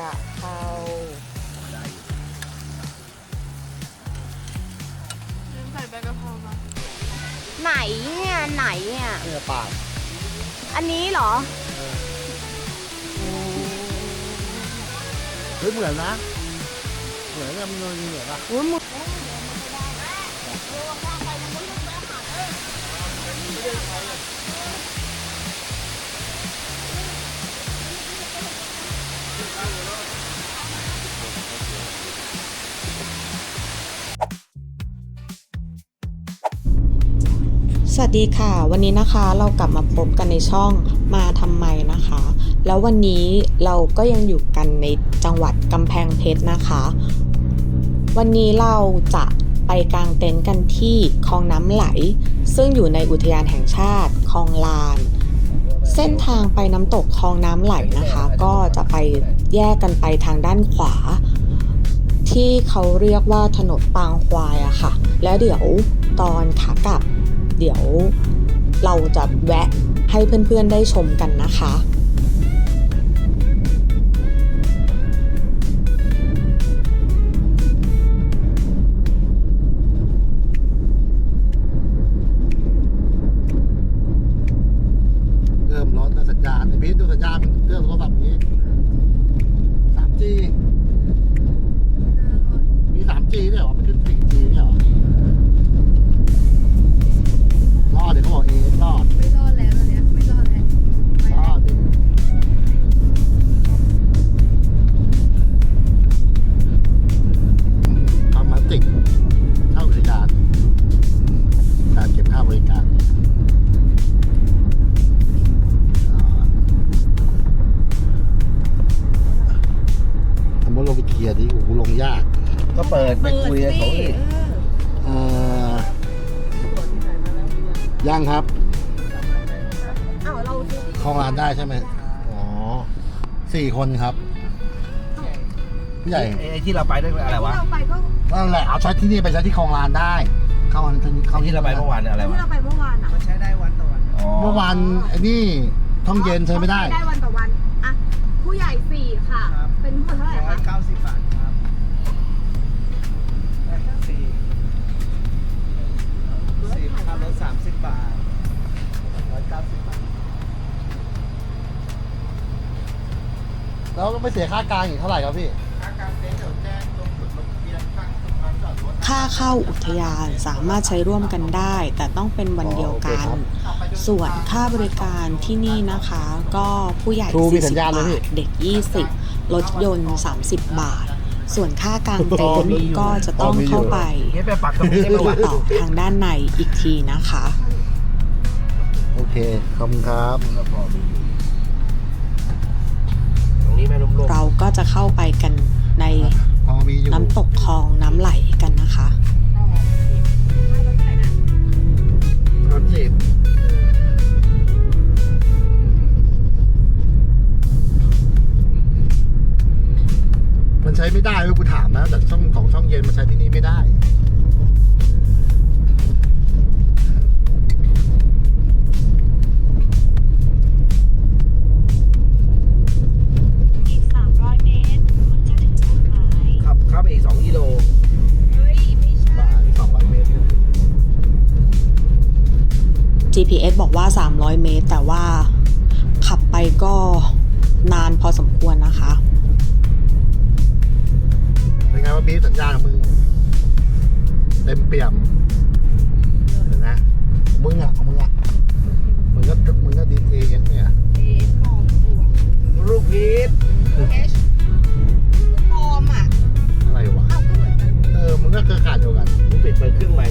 ระเพราได้อยู่ลืมใส่ใบกะเพรามาไหนเนี่ยไหนอะเนี่ยปากอันนี้เหรอเฮ้ยเหมือนนะเหมือนกับมันเหมือนปะอุ้ยมึง สวัสดีค่ะ วันนี้นะคะเรากลับมาพบกันในช่องมาทำไมนะคะ แล้ววันนี้เราก็ยังอยู่กันในจังหวัดกำแพงเพชรนะคะ วันนี้เราจะไปกางเต็นท์กันที่คลองน้ำไหล ซึ่งอยู่ในอุทยานแห่งชาติคลองลาน เส้นทางไปน้ำตกคลองน้ำไหลนะคะ ก็จะไปแยกกันไปทางด้านขวา ที่เขาเรียกว่าถนนปางควายอะค่ะ แล้วเดี๋ยวตอนขากลับ เดี๋ยวเราจะแวะให้เพื่อนๆได้ชมกันนะคะ สี่คนครับผู้ใหญ่ไอ้ที่เราไปนั่นอะไรวะ ที่เราไปก็นั่นแหละเอาใช้ที่นี่ไปใช้ที่คลองลานได้ เข้าอันที่เขาที่เราไปเมื่อวานอะไรที่วะ เราไปเมื่อวานอะอ๋อเมื่อวานไอ้นี่ท่องเย็นใช้ไม่ได้ ได้วันต่อวันอะผู้ใหญ่สี่ค่ะ เป็นทั้งหมดเท่าไหร่คะเก้าสิบบาทครับสี่สี่ค่ารถสามสิบบาทร้อยเก้าสิบบาท แล้วไม่เสียค่ากลางอีกเท่าไหร่ครับพี่ค่ากางเต็นท์เดี๋ยวแจ้งตรงจุดลงทะเบียนข้างสะพานจอดรถนะค่าเข้าอุทยานสามารถใช้ร่วมกันได้ แต่ต้องเป็นวันเดียวกัน ส่วนค่าบริการที่นี่นะคะ ก็ผู้ใหญ่ครูมีสั40ญญาณไหมบาพี่ ท เด็ก 20 รถยนต์ 30 บาท ส่วนค่ากางเต็นท์ก็จะต้องเข้าไปเงี้ยไปปักตรงนี้ได้ติไหมดวะ ต่อทางด้านในอีกทีนะคะ โอเค ขอบคุณครับตรง นี้แม่ล้มลงเราก็จะเข้าไปกันในพอมีอยู่น้ำตกคลองน้ำไหลกันนะคะรถจีบมันใช้ไม่ได้เว้ยกูถามนะแต่ช่องของช่องเย็นมันใช้ที่นี่ไม่ได้ GPS บอกว่า 300 เมตร แต่ว่าขับไปก็นานพอสมควรนะคะ เป็นไงว่าบีสัญญาณของมึง เต็มเปี่ยมเห็นไหมมึงอะของมึงอะมึงก็มึงก็ดีเอเอสเนี่ยลูกพีชปลอมอะอะไรวะเอ้าก็เหมือนกันเออ มึงก็เครือข่ายเดียวกันมึงปิดเปิดเครื่องใหม่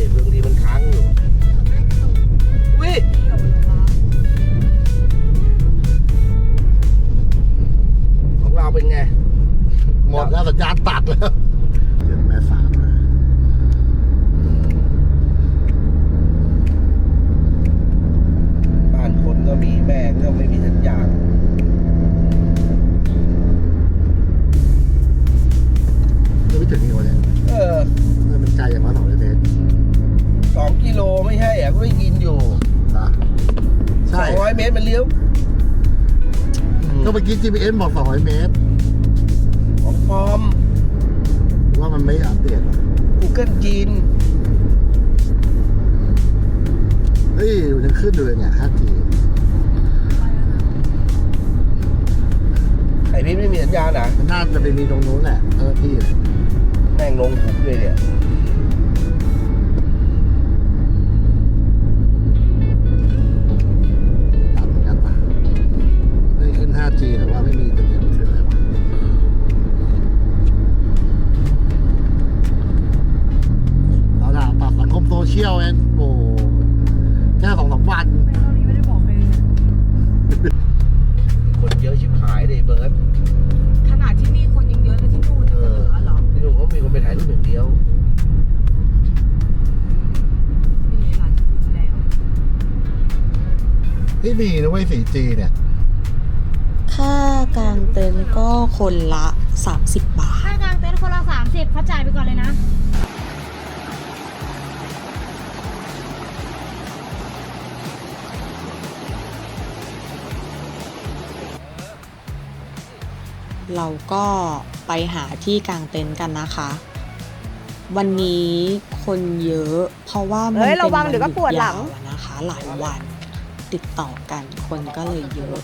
ของเราเป็นไง หมดแล้วสัญญาณตัดแล้ว ก็เมื่อกี้ GPS บอกสองร้อยเมตรปลอม ว่ามันไม่อัปเดตวะ Google จีน เฮ้ยมันยังขึ้นอยู่เลยเนี่ย 5G ไอพี่ไม่มีสัญญาณนะมันน่าจะไปมีตรงนู้นแหละเออที่เนี่ยแม่งลงหุบเลยเนี่ย คนไปถ่ายรูปอย่างเดียวนี่หลานจะดูแล้วที่มีนะเว้ย 4G เนี่ย ค่ากางเต็นท์ก็คนละ 30 บาท ค่ากลางเต็นท์คนละสามสิบเขาจ่ายไปก่อนเลยนะ เราก็ไปหาที่กางเต็นท์กันนะคะ วันนี้คนเยอะ เพราะว่ามันเฮ้ยเป็นระวัวังนหเดี๋ยุยวก็ดปวดหลัยางวอะนะคะ หลายวันติดต่อกันคนก็เลยเยอะ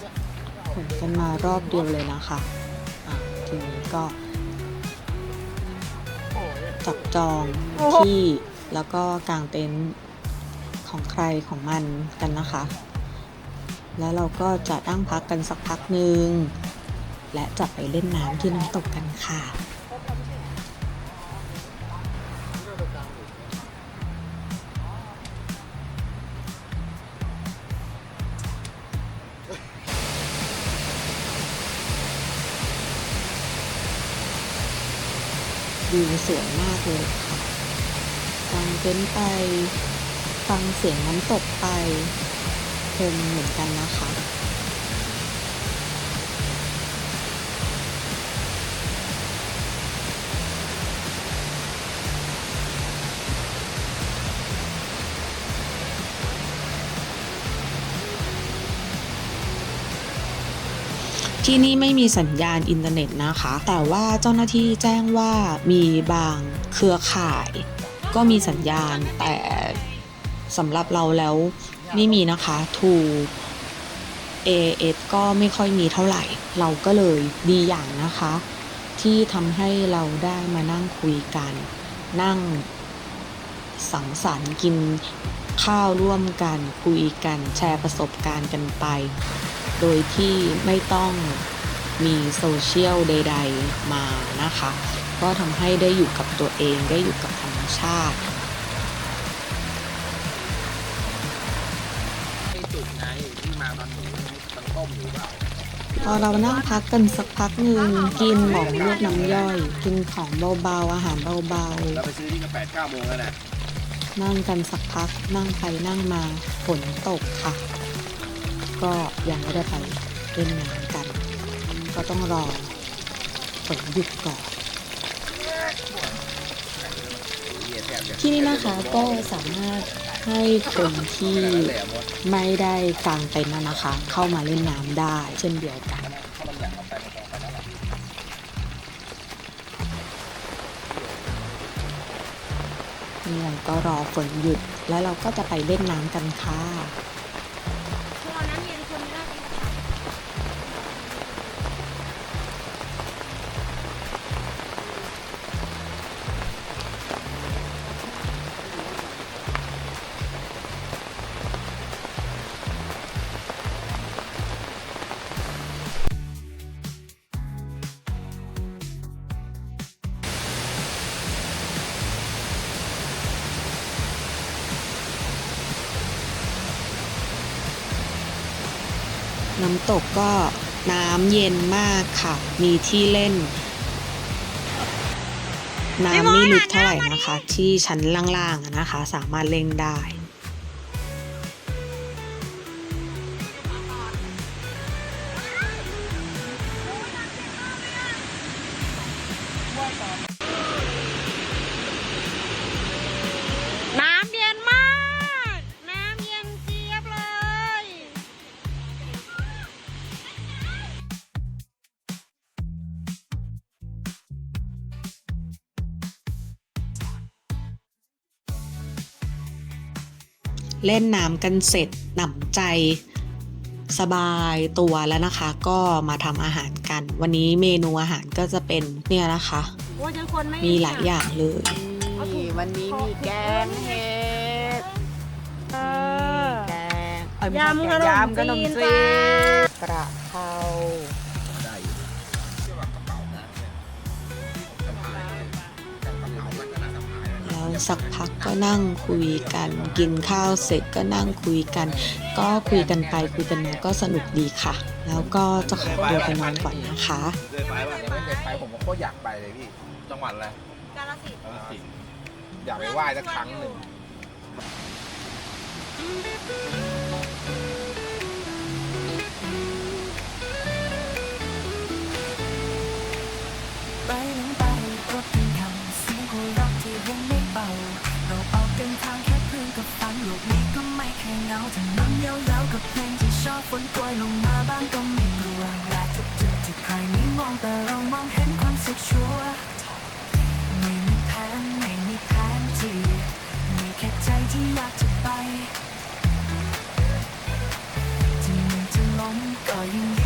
ขนกันมารอบเดียวเลยนะคะอะทีนี้ก็จับจองที่แล้วก็กางเต็นท์ของใครของมันกันนะคะ แล้วเราก็จะนั่งพักกันสักพักหนึ่ง และจะไปเล่นน้ำที่น้ำตกกันค่ะวิวสวยมากเลยค่ะฟังเต็นไป ฟังเสียงน้ำตกไปเพลินเหมือนกันนะคะ ที่นี่ไม่มีสัญญาณอินเทอร์เน็ตนะคะ แต่ว่าเจ้าหน้าที่แจ้งว่ามีบางเครือข่าย ก็มีสัญญาณแต่สำหรับเราแล้วไม่มีนะคะ2 AS ก็ไม่ค่อยมีเท่าไหร่ เราก็เลยดีอย่างนะคะ ที่ทำให้เราได้มานั่งคุยกัน นั่งสังสรรค์กินข้าวร่วมกันคุยกันแชร์ประสบการณ์กันไป โดยที่ไม่ต้องมีโซเชียลใด ๆ มานะคะ ก็ทำให้ได้อยู่กับตัวเองได้อยู่กับธรรมชาติพอเรานั่งพักกันสักพักหนึ่งกินหมองเลือดน้ำย่อย กินของเบาๆอาหารเบาเราไปซื้อที่ก็แปดเก้าโมงแล้วนะๆนั่งกันสักพักนั่งไปนั่งมาฝนตกค่ะ ก็ยังไม่ได้ไปเล่นน้ำกัน ก็ต้องรอฝนหยุดก่อน ที่นี่นะคะก็สามารถให้คนที่ไม่ได้กางเต็นท์นะคะ เข้ามาเล่นน้ำได้ เช่นเดียวกันนี่เราก็รอฝนหยุดแล้วเราก็จะไปเล่นน้ำกันค่ะ ตกก็น้ำเย็นมากค่ะ มีที่เล่น น้ำไม่ลึกเท่าไหร่นะคะ ที่ชั้นล่างๆนะคะ สามารถเล่นได้ เล่นน้ำกันเสร็จหนำใจสบายตัวแล้วนะคะ ก็มาทำอาหารกัน วันนี้เมนูอาหารก็จะเป็นเนี่ยนะคะว่าจะคนไม่มีหลายอย่างเลยนี่วันนี้มีแกงเห็ดเออแกงเอ้ยไม่ใช่ยำแกขงนมยำขนมจีนจีจ้านกระเพรา กพักก็นั่งคุยกัน กินข้าวเสร็จก็นั่งคุยกัน ก็คุยกันไปคุยกันมาก็สนุกดีค่ะ แล้วก็จะขอตัวไปนอนก่อนนะคะเคยไปป่ะยังไม่เคยไปผมก็โคตรอยากไปเลยพี่จังหวัดอะไรกาลสินธุ์กาฬสินธุ์อยากไปไหว้สักครั้งหนึ่งไป พื่อนกับฟังโลกนี้ก็ไม่เคยเหงาถ้ามันนยาวๆกับเพลงที่ชอบฝนโปรยลงมาบ้างก็ไม่กลัวและทุกจุดที่ใครไม่มองแต่เรามองเห็นความสุขชัวไม่มีแผนไม่มีแผนที่มีแค่ใจที่อยากจะไปจะเหนื่อยจะล้มก็ยัง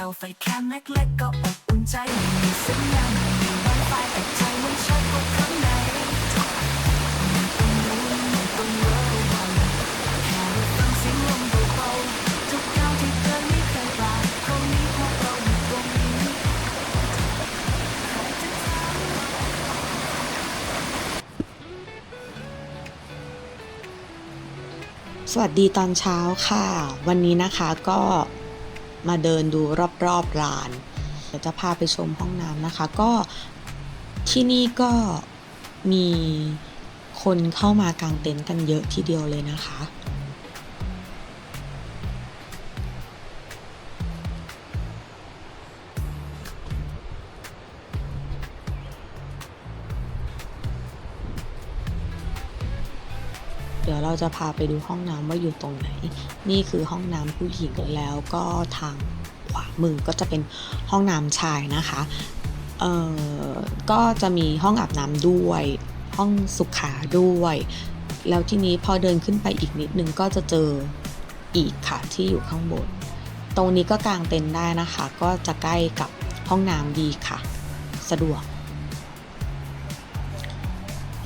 เก่าไฟแค่เล็กๆก็อบอุ่นใจไม่มีสัญญาณไม่มีไวไฟแต่ใจมันชอบกข้างในไม่ต้องรู้ไม่ต้องเวอร์วังแค่ได้ฟังเสียงลมเบาๆทุกก้าวที่เดินไม่เคยลาตรงนี้พวกเราอยู่ตรงนี้ใครจะถามสวัสดีตอนเช้าค่ะ วันนี้นะคะก็ มาเดินดูรอบๆร้านเดี๋ยวจะพาไปชมห้องน้ำนะคะ ก็ที่นี่ก็มีคนเข้ามากางเต็นท์กันเยอะทีเดียวเลยนะคะ ยวเราจะพาไปดูห้องน้ำว่าอยู่ตรงไหน นี่คือห้องน้ำผู้หญิงแล้วก็ทางขวามือก็จะเป็นห้องน้ำชายนะคะ เอ่อ ก็จะมีห้องอาบน้ำด้วย ห้องสุขาด้วย แล้วทีนี้พอเดินขึ้นไปอีกนิดนึงก็จะเจออีกค่ะที่อยู่ข้างบน ตรงนี้ก็กางเต็นท์ได้นะคะ ก็จะใกล้กับห้องน้ำดีค่ะ สะดวก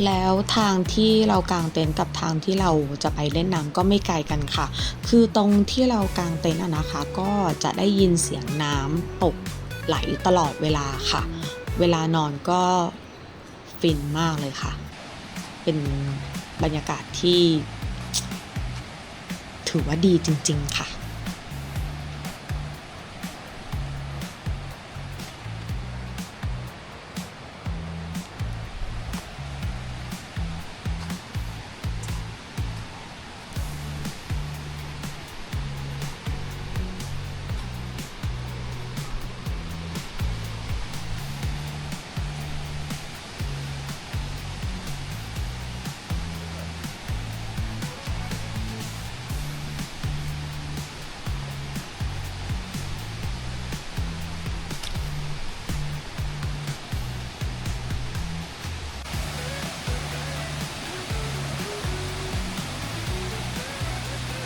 แล้วทางที่เรากางเต็นท์กับทางที่เราจะไปเล่นน้ำก็ไม่ไกลกันค่ะ คือตรงที่เรากางเต็นท์นะคะ ก็จะได้ยินเสียงน้ำตกไหลตลอดเวลาค่ะ เวลานอนก็ฟินมากเลยค่ะ เป็นบรรยากาศที่ ถือว่าดีจริง ๆ ค่ะ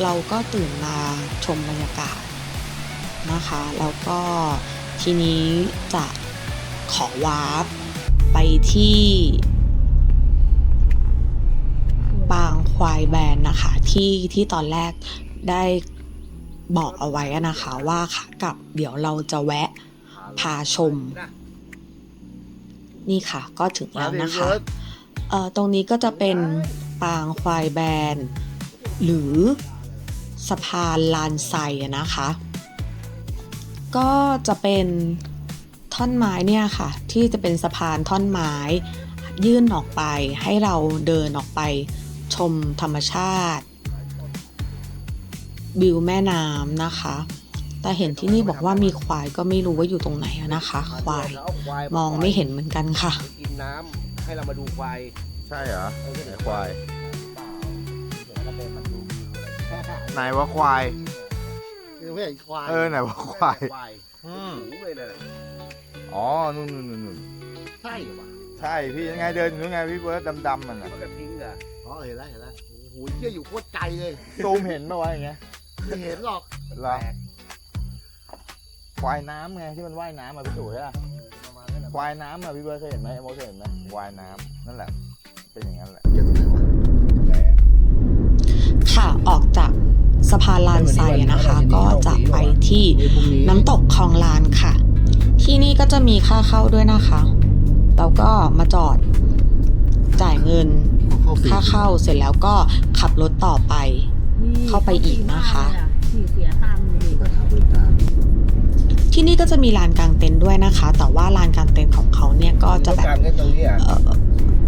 เราก็ตื่นมาชมบรรยากาศนะคะแล้วก็ทีนี้จะขอวาร์ปไปที่บางควายแบนนะคะที่ที่ตอนแรกได้บอกเอาไว้อะนะคะว่าค่ะกลับเดี๋ยวเราจะแวะพาชม นี่ค่ะก็ถึงแล้วนะคะเอ่อตรงนี้ก็จะเป็นปางควายแบนหรือ สะพานลานไซอะนะคะ ก็จะเป็นท่อนไม้เนี่ยค่ะ ที่จะเป็นสะพานท่อนไม้ยื่นออกไปให้เราเดินออกไปชมธรรมชาติวิวแม่น้ำนะคะ แต่เห็นที่นี่บอกว่ามีควายก็ไม่รู้ว่าอยู่ตรงไหนอะนะคะควายแล้วเอควายมองไม่เห็นเหมือนกันค่ะไปกินน้ำให้เรามาดูควาย ใช่เหรอเออไหนควาย ไรไหนว่าควาย คือไม่เห็นควายเออไหนว่าควาย ควายอืมหูเลยเลยอ๋อนู่นนู่นนู่นนู่นใช่เหรอวะใช่พี่ยังไงเดินอยู่นู่นไงพี่เบิร์ดดำๆมันน่ะมันกระทิ้งอะอ๋อเห็นแล้วเห็นแล้วโอ้โหเหี้ยอยู่โคตรไกลเลยซูมเห็นปะวะอย่างเงี้ยไม่เห็นหรอกเหรอควายน้ำไงที่มันว่ายน้ำมาพี่ตู่ใช่ปะประมาณนั้นแหละควายน้ำอะพี่เบิร์ดเคยเห็นไหมไอ้โมเคยเห็นไหมควายน้ำนั่นแหละ เป็นอย่างนั้นแหละ เหี้ยตรงไหนวะ ไหนอะ ค่ะออกจากสะพานลานไซนะคะ ก็จะไปที่มีพรุ่งนี้น้ำตกคลองลานค่ะ ที่นี่ก็จะมีค่าเข้าด้วยนะคะแล้วก็มาจอดจ่ายเงินเข้าฟรีค่าเข้าเสร็จแล้วก็ขับรถต่อไป เข้าไปอีกนะคะขี่เสียตังค์อยู่กระทาบริการที่นี่ก็จะมีลานกลางเต็นท์ด้วยนะคะ แต่ว่าลานกลางเต็นท์ของเขาเนี่ยก็จะแบบการกันตรงนี้อะเอ่อ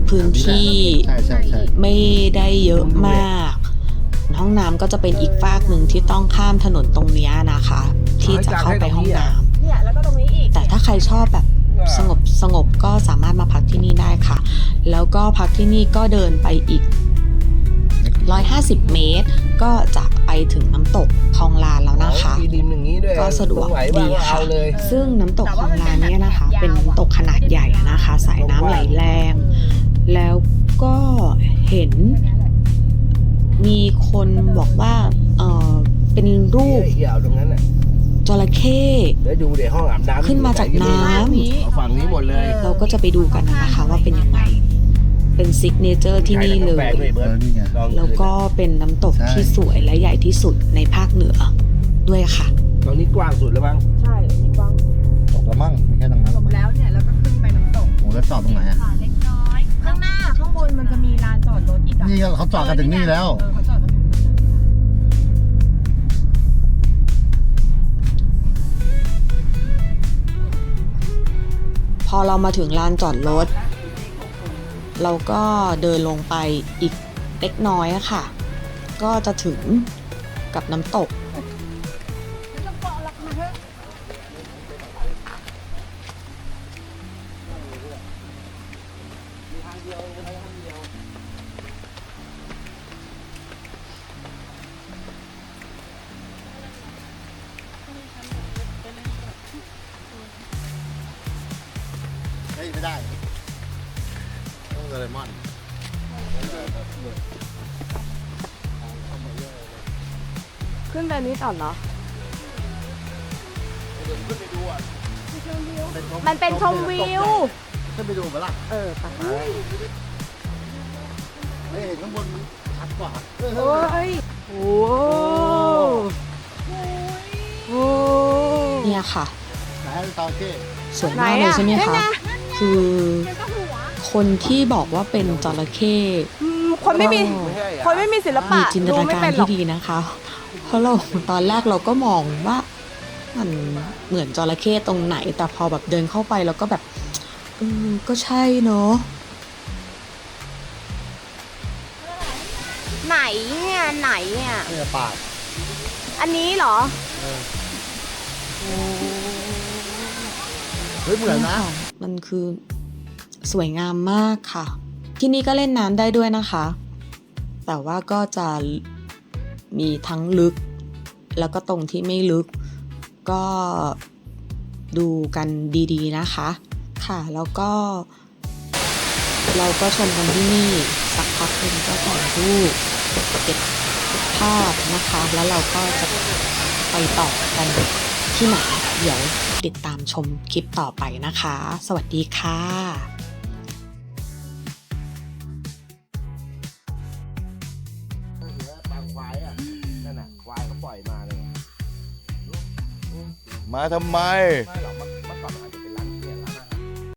พื้นที่ใช่ใช่ใช่ไม่ได้เยอะมาก ห้องน้ำก็จะเป็นอีกฟากหนึ่งที่ต้องข้ามถนนตรงเนี้ยนะคะ ที่จะเข้าไปห้องน้ำเนี่ยแล้วก็ตรงนี้อีกแต่ถ้าใครชอบแบบสงบสงบก็สามารถมาพักที่นี่ได้ค่ะ แล้วก็พักที่นี่ก็เดินไปอีก 150 เมตร ก็จะไปถึงน้ำตกคลองลานแล้วนะคะ มีดินอย่างนี้ด้วยก็สะดวกตรงไหนบ้างดีก็ค่ะ เอาเลย ซึ่งน้ำตกคลองลานเนี่ยนะคะ เป็นน้ำตกขนาดใหญ่นะคะ สายน้ำไหลแรง แล้วก็เห็น มีคนบอกว่าเออเป็นรูปเหี่ยวตรงนั้นน่ะจระเข้เดี๋ยวดูเดี๋ยวห้องอาบน้ำขึ้นมาจากน้ำเอาฝั่งนี้หมดเลย เราก็จะไปดูกันนะคะว่าเป็นยังไง เป็นซิกเนเจอร์ที่นี่เลแปลยงด้วยเอเบิร์อดนี่ไงลองแล้วก็เป็นน้ำตกใช่ที่สวยและใหญ่ที่สุดในภาคเหนือด้วยค่ะตรงนี้กว้างสุดแล้วมั้งใช่มีกว้างตกแล้วมั่งไม่แค่ตรงนั้นจบแล้วเนี่ยแล้วก็ขึ้นไปน้ำตกโอ้แล้วจอดตรงไหนอะค่ะเล็กน้อย ข้างหน้าข้างบนมันจะมีลานจอดรถอีกอะนี่ก็เขาจอดกันถึงนี่แล้ว เออเขาจอดกันถึงนี่แล้วพอเรามาถึงลานจอดรถ เราก็เดินลงไปอีกเล็กน้อยอะค่ะ ก็จะถึงกับน้ำตก ไม่ได้ ต้องโดเรมอนขึ้นไปนี้ก่อนเหรอ มันเป็นชมวิว ขึ้นไปดูปะล่ะเออไปเฮ้ยเห็นข้างบนมันชัดกว่าโอ้ยโอ้โหเนี่ยค่ะ ไหนตาเก้สวยมากเลยใช่ไหมคะ คือคนที่บอกว่าเป็นจระเข้คนไม่มีไม่ใช่อะคนไม่มีศิลปะมีจินตดูนาไม่การเป็นหรอที่กดีนะคะ เพราะเราตอนแรกเราก็มองว่ามันเหมือนจระเข้ตรงไหน แต่พอแบบเดินเข้าไปแล้วก็แบบเออก็ใช่เนาะไหนเนี่ยไหนเนี่ยเนี่ยปากอันนี้เหรอเฮ้ยเหมือนนะ มันคือสวยงามมากค่ะ ที่นี่ก็เล่นน้ำได้ด้วยนะคะ แต่ว่าก็จะมีทั้งลึก แล้วก็ตรงที่ไม่ลึก ก็ดูกันดีๆนะคะ ค่ะแล้วก็ เราก็ชมกันที่นี่สักพักหนึ่งก็ถ่ายรูปเก็บภาพนะคะ แล้วเราก็จะไปต่อกัน ที่ไหน เดี๋ยวติดตามชมคลิปต่อไปนะคะ สวัสดีค่ะมาทำไม